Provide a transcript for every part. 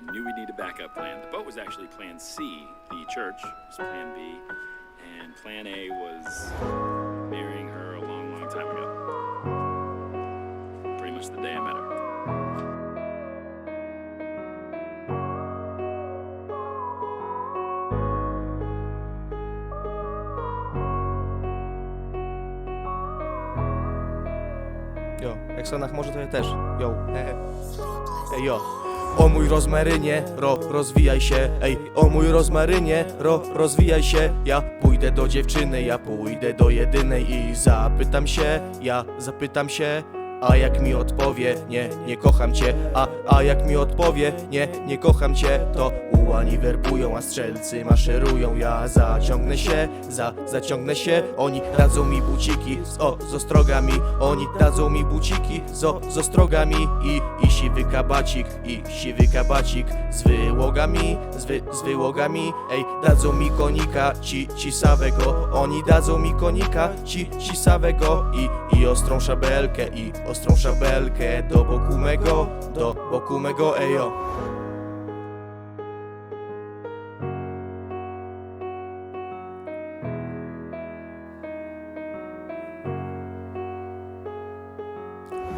knew we needed a backup plan. The boat was actually Plan C. The church was Plan B, and Plan A was marrying her a long, long time ago. Pretty much the day I met her. Jo, jak Stanach może to ja też. Jo, hehe. Ej, jo. O mój rozmarynie, ro, rozwijaj się, ej, o mój rozmarynie, ro, rozwijaj się, ja pójdę do dziewczyny, ja pójdę do jedynej i zapytam się, ja zapytam się, a jak mi odpowie, nie, nie kocham cię, a, a jak mi odpowie, nie, nie kocham cię, to ułani werbują, a strzelcy maszerują, ja zaciągnę się, za, zaciągnę się, oni dadzą mi buciki z, o, z ostrogami, oni dadzą mi buciki z, o, z ostrogami. I, i siwy kabacik, i siwy kabacik z wyłogami, z, wy, z wyłogami, ej, dadzą mi konika, ci, ci sawego, oni dadzą mi konika, ci, ci sawego. I, i ostrą szabelkę, i ostrą szabelkę do boku mego, do boku mego, ejo.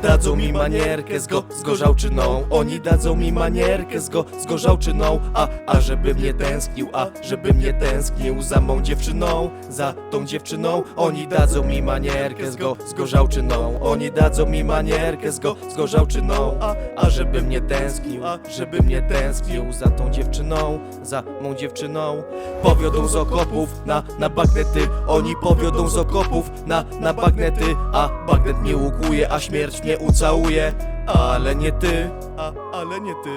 Dadzą mi manierkę z, go, z gorzałczyną. Oni dadzą mi manierkę z, go, z gorzałczyną. A, a żebym nie tęsknił, a żebym nie tęsknił Za mą dziewczyną, za tą dziewczyną. Oni dadzą mi manierkę z, go, z gorzałczyną. Oni dadzą mi manierkę z, go, z gorzałczyną. A, a żebym nie tęsknił, a żebym nie tęsknił Za tą dziewczyną, za mą dziewczyną. Powiodą z okopów na, na bagnety. Oni powiodą z okopów na, na bagnety. A bagnet mnie łukuje, a śmierć mnie ucałuje Ale nie ty, a, ale nie ty.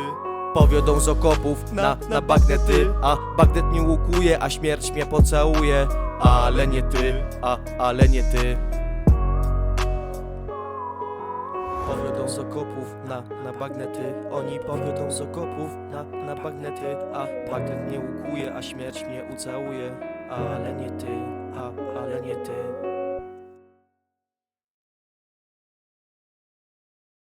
Powiodą z okopów na, na bagnety. A bagnet mnie łukuje, a śmierć mnie pocałuje. Ale nie ty, a, ale nie ty. Powiodą z okopów na, na bagnety. Oni powiodą z okopów na, na bagnety. A bagnet mnie łukuje, a śmierć mnie ucałuje. Ale nie ty, a, ale nie ty